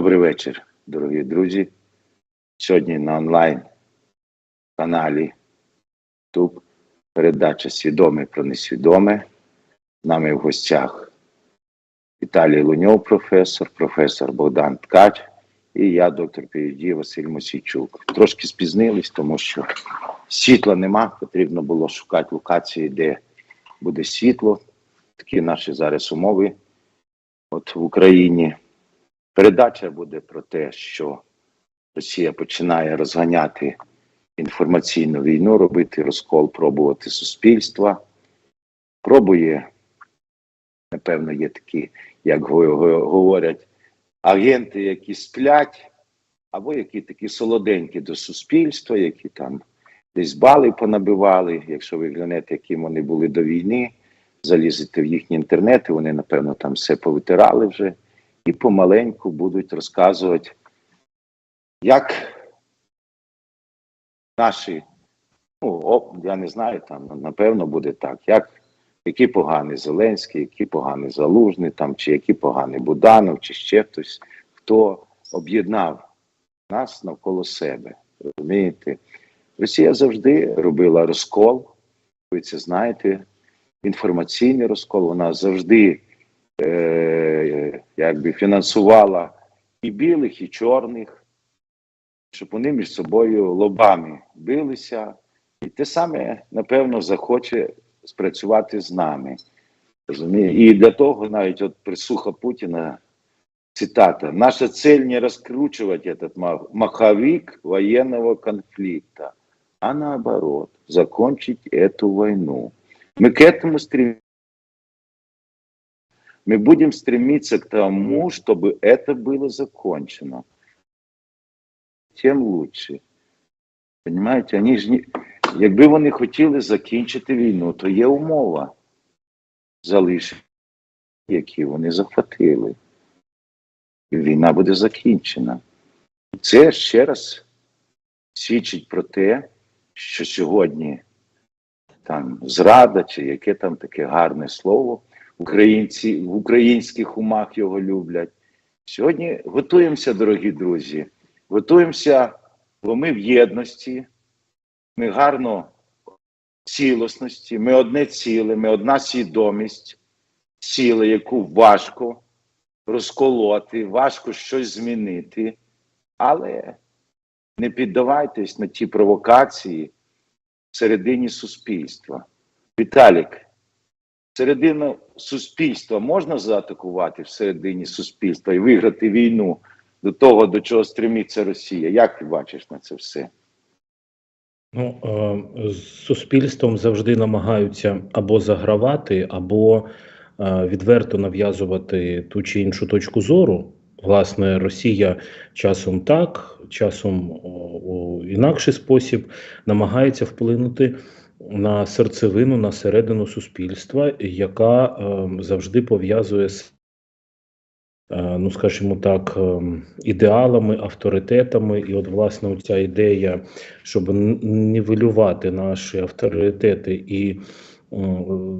Добрий вечір, дорогі друзі. Сьогодні на онлайн каналі YouTube передача Свідоме про несвідоме. З нами в гостях Віталій Луньов, професор, професор Богдан Ткач і я, доктор PhD Василь Мосійчук. Трошки спізнились, тому що світла нема, потрібно було шукати локації, де буде світло. Такі наші зараз умови от в Україні. Передача буде про те, що Росія починає розганяти інформаційну війну, робити розкол, пробувати суспільства. Пробує, напевно, є такі, як го- го- говорять, агенти, які сплять, або які такі солоденькі до суспільства, які там десь бали понабивали. Якщо ви глянете, яким вони були до війни, залізете в їхні інтернети, вони, напевно, там все повитирали вже і помаленьку будуть розказувати, як наші, ну, о, я не знаю, там, напевно, буде так, як який поганий Зеленський, який поганий Залужний, там, чи який поганий Буданов, чи ще хтось, хто об'єднав нас навколо себе. Розумієте? Росія завжди робила розкол, ви це знаєте, інформаційний розкол, вона завжди е, якби фінансувала і білих, і чорних, щоб вони між собою лобами билися. І те саме, напевно, захоче спрацювати з нами. Розуміє? І для того навіть от присуха Путіна цитата: наша цель не раскручивать этот ма- маховик военного конфликта, а наоборот, закончить эту войну. Мы к этому стремимся. Мы будем стремиться к тому, чтобы это было закончено. Тем лучше. Понимаете, они ж не... Якби вони хотіли закінчити війну, то є умова залишити, які вони захватили. І війна буде закінчена. Це ще раз свідчить про те, що сьогодні там зрада, чи яке там таке гарне слово, українці в українських умах його люблять. Сьогодні готуємося, дорогі друзі, готуємося, бо ми в єдності, ми гарно в цілісності, ми одне ціле, ми одна свідомість, ціле, яку важко розколоти, важко щось змінити, але не піддавайтесь на ті провокації всередині суспільства. Віталік, середину суспільства можна заатакувати всередині суспільства і виграти війну до того, до чого стремиться Росія. Як ти бачиш на це все? Ну, е, з суспільством завжди намагаються або загравати, або е, відверто нав'язувати ту чи іншу точку зору. Власне, Росія часом так, часом у інакший спосіб намагається вплинути на серцевину, на середину суспільства, яка е, завжди пов'язує з е, ну, скажімо так, е, ідеалами, авторитетами. І от, власне, ця ідея, щоб нівелювати наші авторитети, і е,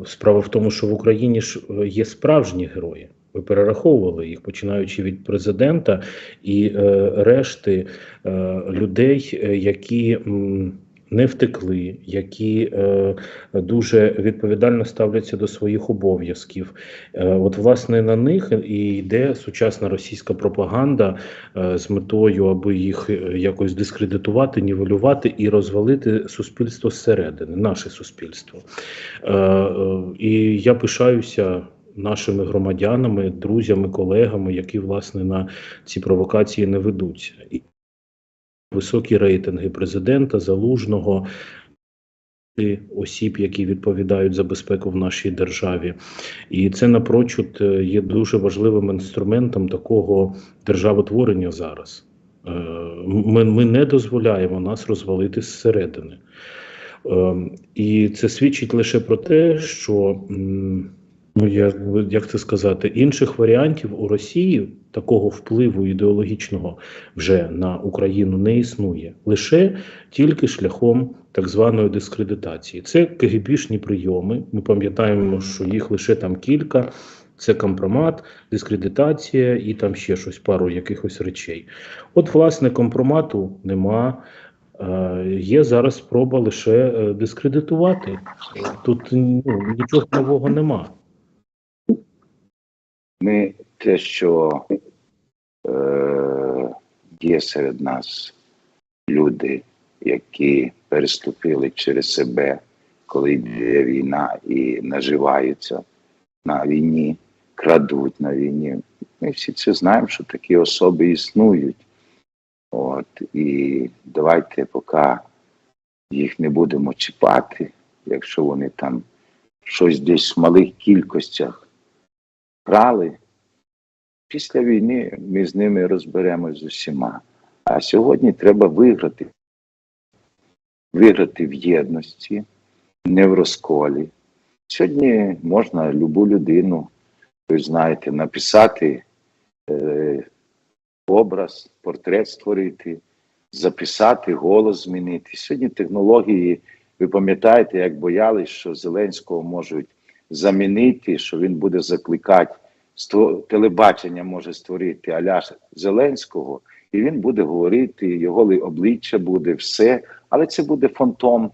справа в тому, що в Україні ж е, є справжні герої. Ви перераховували їх, починаючи від президента і е, решти е, людей, е, які м, не втекли, які е, дуже відповідально ставляться до своїх обов'язків. Е, От, власне, на них і йде сучасна російська пропаганда е, з метою, аби їх е, якось дискредитувати, нівелювати і розвалити суспільство зсередини, наше суспільство. Е, е, І я пишаюся. Нашими громадянами, друзями, колегами, які власне на ці провокації не ведуться, високі рейтинги президента, залужного, осіб, які відповідають за безпеку в нашій державі, і це напрочуд е, є дуже важливим інструментом такого державотворення зараз. Е, Ми, ми не дозволяємо нас розвалити зсередини. Е, І це свідчить лише про те, що ну як, як це сказати, інших варіантів у Росії такого впливу ідеологічного вже на Україну не існує лише тільки шляхом так званої дискредитації. Це КГБшні прийоми. Ми пам'ятаємо, що їх лише там кілька. Це компромат, дискредитація і там ще щось, пару якихось речей. От, власне, компромату нема. Е, Є зараз спроба лише е, дискредитувати. Тут ну, нічого нового нема. Ми те, що е, є серед нас люди, які переступили через себе, коли йде війна і наживаються на війні, крадуть на війні. Ми всі це знаємо, що такі особи існують. От, і давайте поки їх не будемо чіпати, якщо вони там щось десь в малих кількостях крали. Після війни ми з ними розберемось з усіма. А сьогодні треба виграти. Виграти в єдності, не в розколі. Сьогодні можна любу людину, ви знаєте, написати е, образ, портрет створити, записати, голос змінити. Сьогодні технології, ви пам'ятаєте, як боялись, що Зеленського можуть замінити, що він буде закликати, телебачення може створити аля Зеленського, і він буде говорити, його обличчя буде, все, але це буде фантом,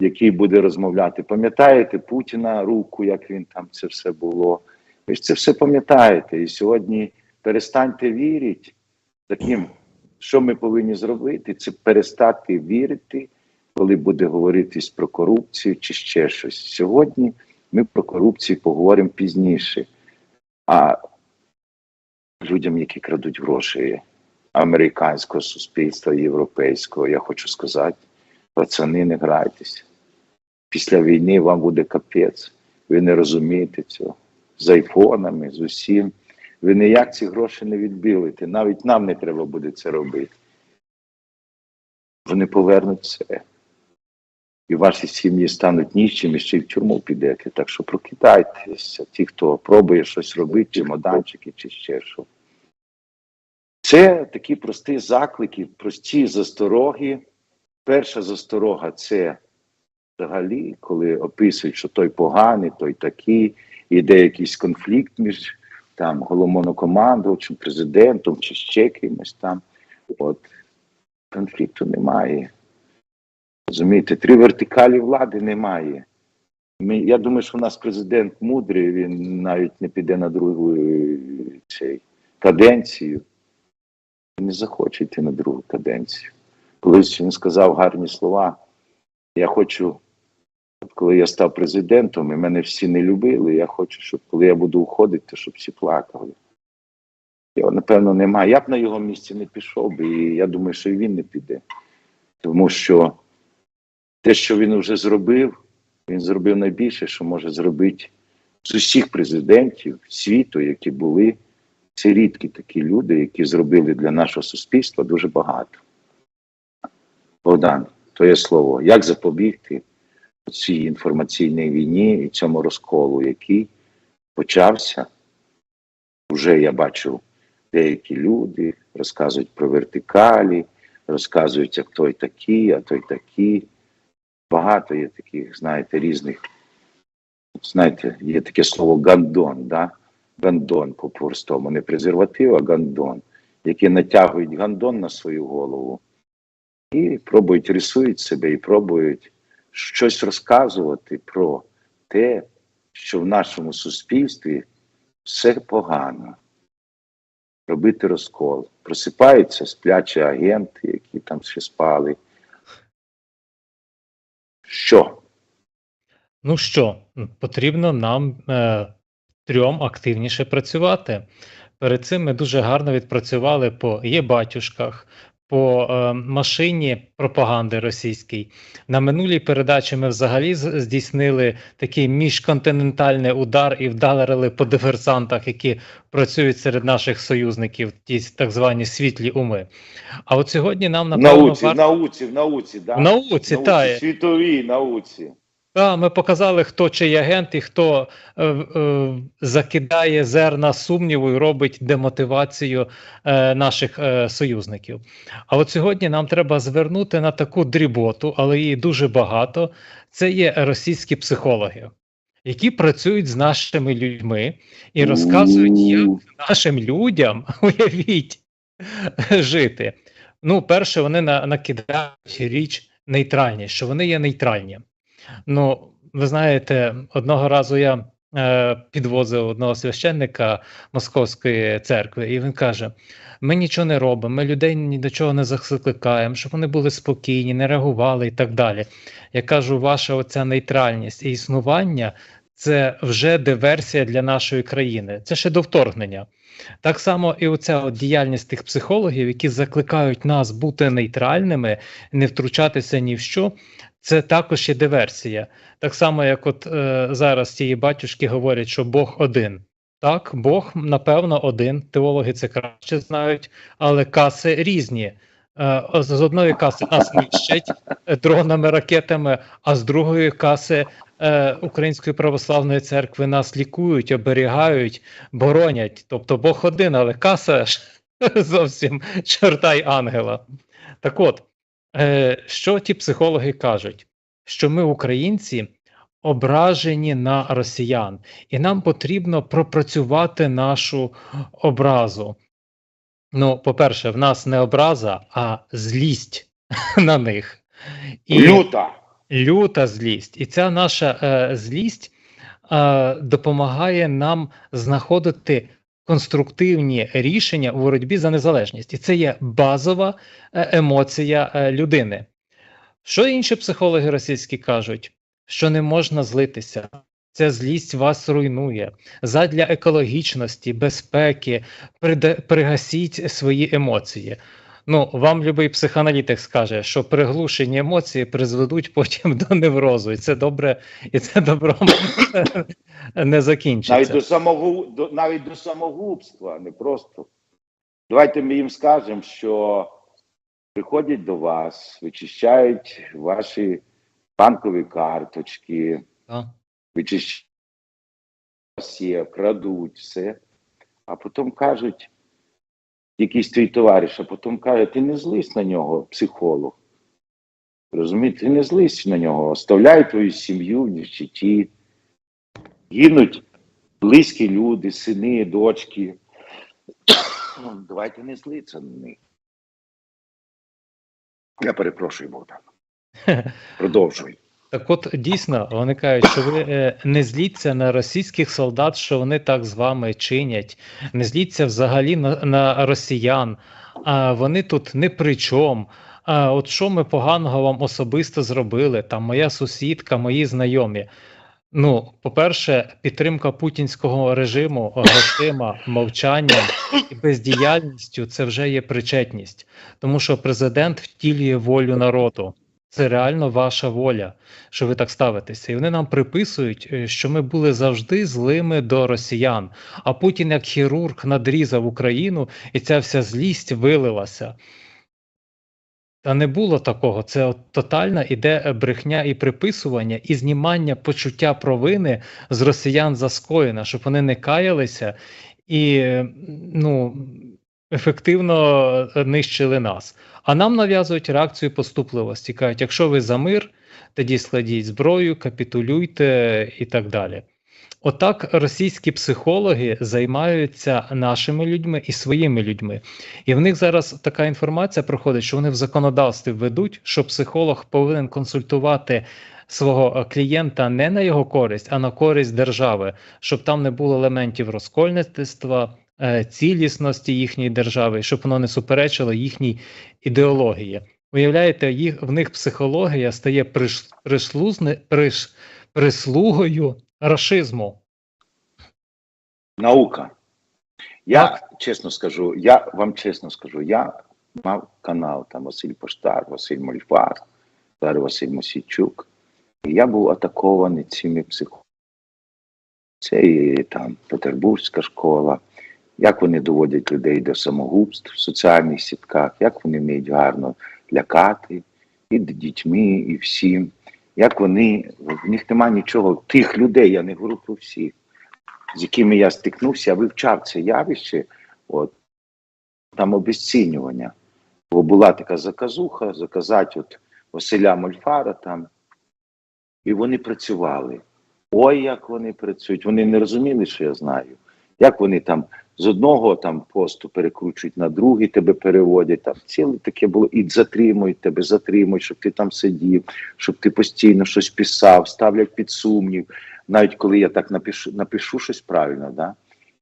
який буде розмовляти. Пам'ятаєте Путіна руку, як він там це все було? Ви ж це все пам'ятаєте. І сьогодні перестаньте вірити таким, що ми повинні зробити, це перестати вірити, коли буде говоритись про корупцію чи ще щось. Сьогодні ми про корупцію поговоримо пізніше. А людям, які крадуть гроші американського суспільства, європейського, я хочу сказати, пацани, не грайтеся. Після війни вам буде капець. Ви не розумієте цього. З айфонами, з усім. Ви ніяк ці гроші не відбілите. Навіть нам не треба буде це робити. Вони повернуть все. І ваші сім'ї стануть ніщими, ще й в тюрму підете. Так що прокидайтеся, ті, хто пробує щось робити, чемоданчики чи ще що. Це такі прості заклики, прості застороги. Перша засторога це взагалі, коли описують, що той поганий, той такий, іде якийсь конфлікт між там головнокомандувачем, президентом чи ще кимось там. От конфлікту немає. Розумієте, три вертикалі влади немає. Ми, я думаю, що у нас президент мудрий, він навіть не піде на другу е, цей, каденцію. Не захоче йти на другу каденцію. Колись він сказав гарні слова. Я хочу, коли я став президентом, і мене всі не любили, я хочу, щоб коли я буду уходити, щоб всі плакали. Його, напевно, немає. Я б на його місці не пішов і я думаю, що і він не піде. Тому що те, що він вже зробив, він зробив найбільше, що може зробити з усіх президентів світу, які були. Це рідкі такі люди, які зробили для нашого суспільства дуже багато. Богдан, твоє слово, як запобігти цій інформаційній війні і цьому розколу, який почався? Уже я бачу деякі люди розказують про вертикалі, розказують, як той такий, а той такий. Багато є таких, знаєте, різних. Знаєте, є таке слово гандон, да? гандон по-простому, не презерватив, а гандон, які натягують гандон на свою голову і пробують рисують себе і пробують щось розказувати про те, що в нашому суспільстві все погано. Робити розкол. Просипаються сплячі агенти, які там ще спали. Що? Ну що, потрібно нам е, трьом активніше працювати. Перед цим ми дуже гарно відпрацювали по є-батюшках, по е, машині пропаганди російській. На минулій передачі ми взагалі здійснили такий міжконтинентальний удар і вдарили по диверсантах, які працюють серед наших союзників, ті так звані світлі уми. А от сьогодні нам напевно науці, в варто- науці, в науці, да. в науці, та, світовій науці. Так, ми показали, хто чий агент і хто е, е, закидає зерна сумніву і робить демотивацію е, наших е, союзників. А от сьогодні нам треба звернути на таку дріботу, але її дуже багато. Це є російські психологи, які працюють з нашими людьми і розказують, як нашим людям, уявіть, жити. Ну, перше, вони на, накидають річ нейтральність, що вони є нейтральні. Ну, ви знаєте, одного разу я е, підвозив одного священника Московської церкви, і він каже: ми нічого не робимо, ми людей ні до чого не закликаємо, щоб вони були спокійні, не реагували і так далі. Я кажу, ваша оця нейтральність і існування це вже диверсія для нашої країни. Це ще до вторгнення. Так само і оця от діяльність тих психологів, які закликають нас бути нейтральними, не втручатися ні в що, це також є диверсія. Так само, як от е, зараз ті батюшки говорять, що Бог один. Так, Бог, напевно, один. Теологи це краще знають, але каси різні. Е, з з одної каси нас нищать е, дронами, ракетами, а з другої каси е, Української православної церкви нас лікують, оберігають, боронять. Тобто Бог один, але каса ж зовсім чорта й ангела. Так от, е, що ті психологи кажуть? Що ми, українці, ображені на росіян, і нам потрібно пропрацювати нашу образу. Ну, по-перше, в нас не образа, а злість на них. І Люта. люта злість. І ця наша е, злість е, допомагає нам знаходити конструктивні рішення у боротьбі за незалежність. І це є базова е, емоція е, людини. Що інші психологи російські кажуть? Що не можна злитися. Ця злість вас руйнує. Задля екологічності, безпеки, пригасіть свої емоції. Ну, вам любий психоаналітик скаже, що приглушені емоції призведуть потім до неврозу, і це добре, і це добром не Навіть до самогу... до... навіть до самогубства, не просто. Давайте ми їм скажемо, що приходять до вас, вичищають ваші банкові карточки, Так. вичищають все, крадуть все, а потім кажуть, якийсь твій товариш, а потім каже, ти не злись на нього, психолог. Розумієте, ти не злись на нього, оставляй твою сім'ю в нищеті, гинуть близькі люди, сини, дочки. Давайте не злиться на них. Я перепрошую, Богдан. Продовжуй. Так от дійсно вони кажуть, що ви е, не зліться на російських солдат, що вони так з вами чинять, не зліться взагалі на, на росіян, а вони тут не при чому. А от що ми поганого вам особисто зробили? Там моя сусідка, мої знайомі. Ну, по-перше, підтримка путінського режиму грошима, мовчанням і бездіяльністю це вже є причетність, тому що президент втілює волю народу. Це реально ваша воля, що ви так ставитеся. І вони нам приписують, е, що ми були завжди злими до росіян. А Путін, як хірург, надрізав Україну, і ця вся злість вилилася. Та не було такого. Це от тотальна іде е, брехня і приписування, і знімання почуття провини з росіян за скоєне, щоб вони не каялися і ну, ефективно е, нищили нас. А нам нав'язують реакцію поступливості. Кажуть, якщо ви за мир, тоді складіть зброю, капітулюйте і так далі. Отак російські психологи займаються нашими людьми і своїми людьми. І в них зараз така інформація проходить, що вони в законодавстві ведуть, що психолог повинен консультувати свого е, клієнта не на його користь, а на користь держави, щоб там не було елементів розкольництва, е, цілісності їхньої держави, щоб воно не суперечило їхній ідеології. Уявляєте, їх в них психологія стає приш, прислугою рашизму. Наука. Я чесно скажу, я вам чесно скажу, я мав канал там Василь Поштар, Василь Мольфар, зараз Василь Мосійчук. І я був атакований цими психологами. Це і там Петербурзька школа, як вони доводять людей до самогубств в соціальних сітках, як вони вміють гарно лякати і дітьми, і всім. Як вони, в них немає нічого, тих людей, я не говорю про всіх, з якими я стикнувся, вивчав це явище, от, там обезцінювання. Бо була така заказуха, заказати от Василя Мольфара там, і вони працювали. Ой, як вони працюють. Вони не розуміли, що я знаю. Як вони там з одного там посту перекручують на другий, тебе переводять. Там ціле таке було і затримують тебе, затримують, щоб ти там сидів, щоб ти постійно щось писав, ставлять під сумнів. Навіть коли я так напишу, напишу щось правильно, да?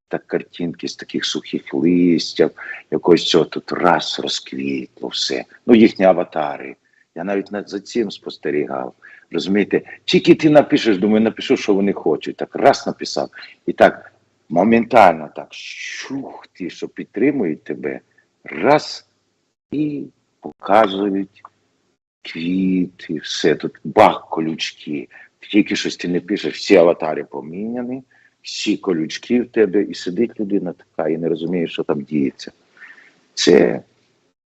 так картинки з таких сухих листів, якось цього тут раз розквітло все. Ну, їхні аватари. Я навіть за цим спостерігав. Розумієте, тільки ти напишеш, думаю, напишу, що вони хочуть. Так раз написав. І так моментально так щух ті, що підтримують тебе, раз і показують квіти, все тут бах, колючки. Тільки щось ти не пишеш, всі аватари поміняні, всі колючки в тебе, і сидить людина така і не розуміє, що там діється. Це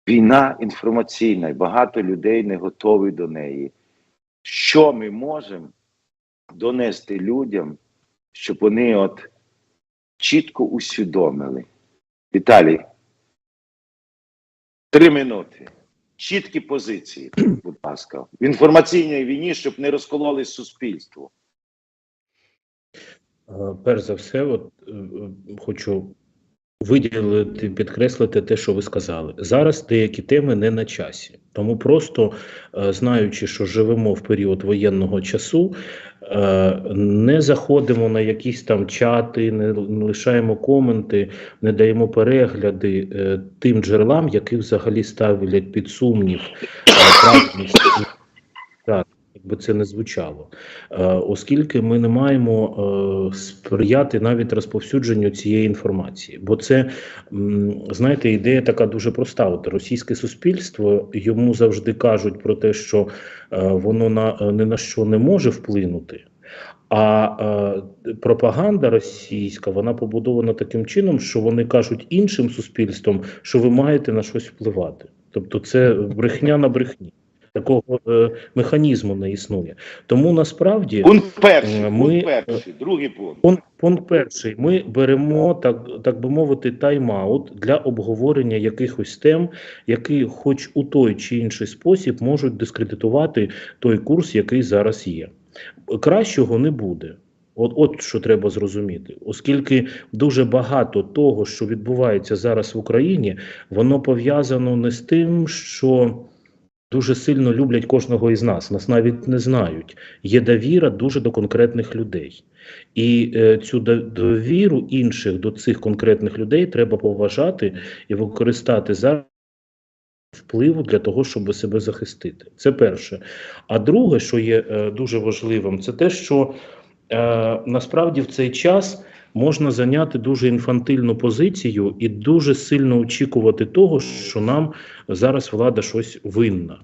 війна інформаційна, і багато людей не готові до неї. Що ми можемо донести людям, щоб вони от чітко усвідомили? Віталій, три минути. Чіткі позиції, будь ласка, в інформаційній війні, щоб не розкололи суспільство. Е, Перш за все, от е, е, хочу виділити, підкреслити те, що ви сказали. Зараз деякі теми не на часі, тому просто е, знаючи, що живемо в період воєнного часу, е, не заходимо на якісь там чати, не лишаємо коменти, не даємо перегляди е, тим джерелам, які взагалі ставлять під сумнів правильність. Якби це не звучало, Е, оскільки ми не маємо е, сприяти навіть розповсюдженню цієї інформації. Бо це, знаєте, ідея така дуже проста. От російське суспільство йому завжди кажуть про те, що е, воно на е, ні на що не може вплинути. А е, пропаганда російська вона побудована таким чином, що вони кажуть іншим суспільствам, що ви маєте на щось впливати. Тобто, це брехня на брехні. Такого е, механізму не існує. Тому насправді Пункт перший, Ми- пункт перший, другий пункт. Пункт, пункт перший. Ми беремо так, так би мовити, тайм-аут для обговорення якихось тем, які, хоч у той чи інший спосіб, можуть дискредитувати той курс, який зараз є. Кращого не буде. От, от що треба зрозуміти, оскільки дуже багато того, що відбувається зараз в Україні, воно пов'язано не з тим, що дуже сильно люблять кожного із нас. Нас навіть не знають. Є довіра дуже до конкретних людей. І е, цю довіру інших до цих конкретних людей треба поважати і використати зараз впливу для того, щоб себе захистити. Це перше. А друге, що є е, дуже важливим, це те, що е, насправді в цей час можна зайняти дуже інфантильну позицію і дуже сильно очікувати того, що нам зараз влада щось винна.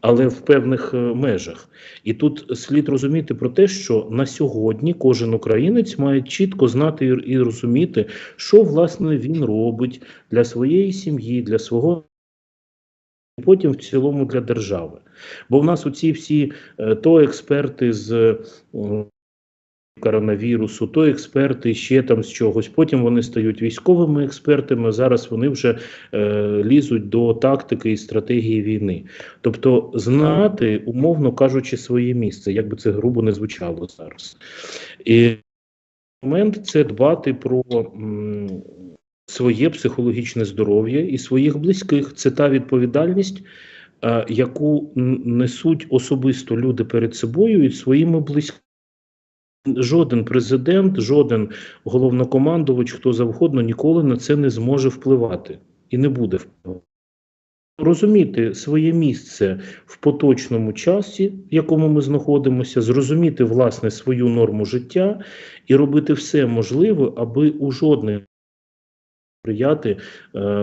Але в певних е, межах. І тут слід розуміти про те, що на сьогодні кожен українець має чітко знати і, розуміти, що власне він робить для своєї сім'ї, для свого і потім в цілому для держави. Бо в нас оці всі е, то експерти з е, коронавірусу, то експерти ще там з чогось. Потім вони стають військовими експертами. Зараз вони вже е, лізуть до тактики і стратегії війни. Тобто, знати, умовно кажучи, своє місце, як би це грубо не звучало зараз. І момент це дбати про м, своє психологічне здоров'я і своїх близьких. Це та відповідальність, е, яку несуть особисто люди перед собою і своїми близькими. Жоден президент, жоден головнокомандувач, хто завгодно ніколи на це не зможе впливати і не буде впливати. Розуміти своє місце в поточному часі, в якому ми знаходимося, зрозуміти власне свою норму життя і робити все можливе, аби у жодний сприяти е,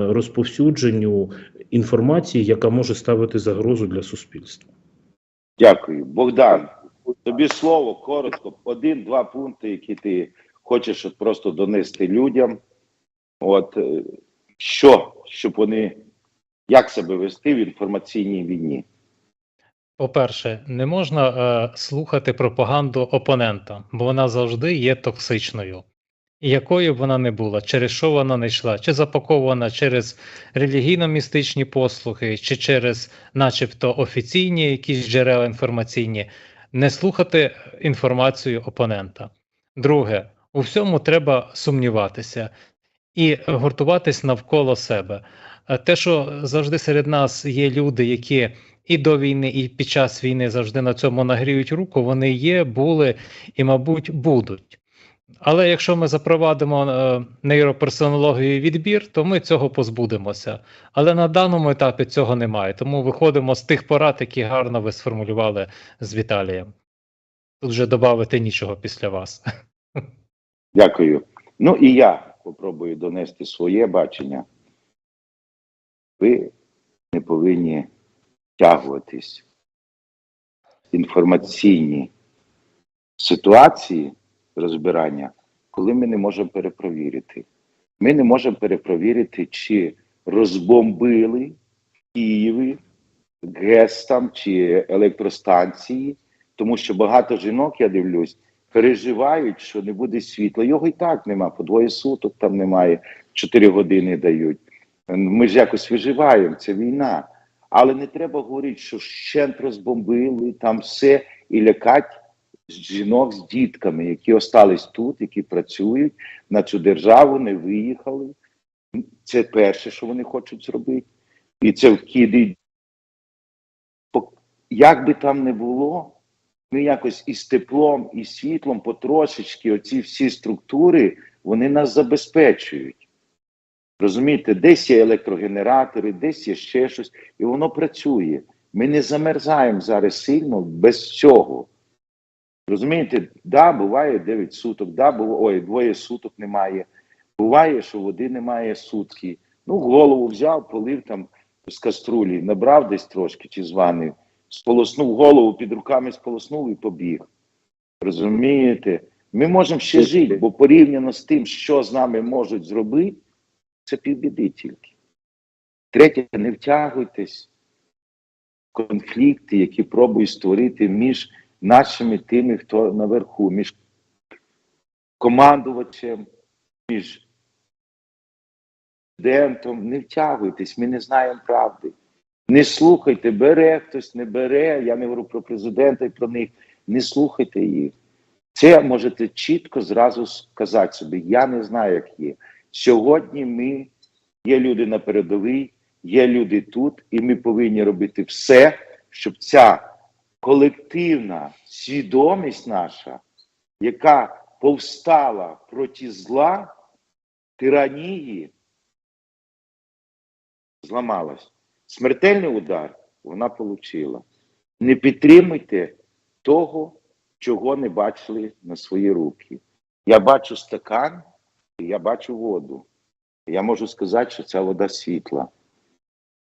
розповсюдженню інформації, яка може ставити загрозу для суспільства. Дякую. Богдан, тобі слово коротко, один-два пункти, які ти хочеш от просто донести людям. От е, що, щоб вони як себе вести в інформаційній війні? По-перше, не можна е, слухати пропаганду опонента, бо вона завжди є токсичною. Якою б вона не була, через що вона не йшла, чи запакована через релігійно-містичні послуги, чи через, начебто, офіційні якісь джерела інформаційні. Не слухати інформацію опонента. Друге, у всьому треба сумніватися і гуртуватись навколо себе. Е, Те, що завжди серед нас є люди, які і до війни, і під час війни завжди на цьому нагріють руку, вони є, були і, мабуть, будуть. Але якщо ми запровадимо е, нейроперсонологію відбір, то ми цього позбудемося. Але на даному етапі цього немає. Тому виходимо з тих порад, які гарно ви сформулювали з Віталієм. Тут вже додати нічого після вас. Дякую. Ну і я попробую донести своє бачення. Ви не повинні втягуватись в інформаційні ситуації розбирання, коли ми не можемо перепровірити. Ми не можемо перепровірити, чи розбомбили Києві ГЕС там чи електростанції, тому що багато жінок, я дивлюсь, переживають, що не буде світла. Його і так нема, по двоє суток там немає, 4 години дають. Ми ж якось виживаємо, це війна. Але не треба говорити, що щент розбомбили, там все, і лякать жінок з дітками, які остались тут, які працюють на цю державу, не виїхали. Це перше, що вони хочуть зробити. І це вкиди. Як би там не було, ми якось із теплом, і світлом потрошечки, оці всі структури, вони нас забезпечують. Розумієте, десь є електрогенератори, десь є ще щось, і воно працює. Ми не замерзаємо зараз сильно без цього. Розумієте, да, буває 9 суток, да, буває, ой, двоє суток немає. Буває, що води немає сутки. Ну, голову взяв, полив там з каструлі, набрав десь трошки чи з ванни, сполоснув голову під руками, сполоснув і побіг. Розумієте? Ми можемо ще жити, бо порівняно з тим, що з нами можуть зробити, це півбіди тільки. Третє, не втягуйтесь в конфлікти, які пробують створити між нашими тими, хто наверху, між командувачем, між президентом. Не втягуйтесь, ми не знаємо правди. Не слухайте, бере хтось, не бере. Я не говорю про президента і про них. Не слухайте їх. Це можете чітко зразу сказати собі. Я не знаю, як є. Сьогодні ми є люди на передовій, є люди тут, і ми повинні робити все, щоб ця колективна свідомість наша, яка повстала проти зла, тиранії, зламалась. Смертельний удар вона отримала. Не підтримуйте того, чого не бачили на свої руки. Я бачу стакан, я бачу воду. Я можу сказати, що ця вода світла.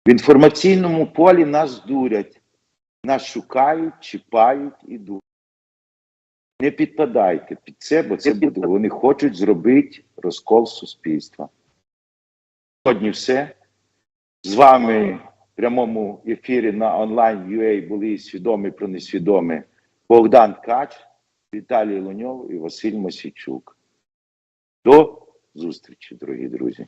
В інформаційному полі нас дурять, нас шукають, чіпають і дурять. Не підпадайте під це, бо це буде. Вони хочуть зробити розкол суспільства. Сьогодні все. З вами в прямому ефірі на онлайн UA були свідомі про несвідоме Богдан Кач, Віталій Луньов і Василь Мосійчук. До зустрічі, дорогі друзі.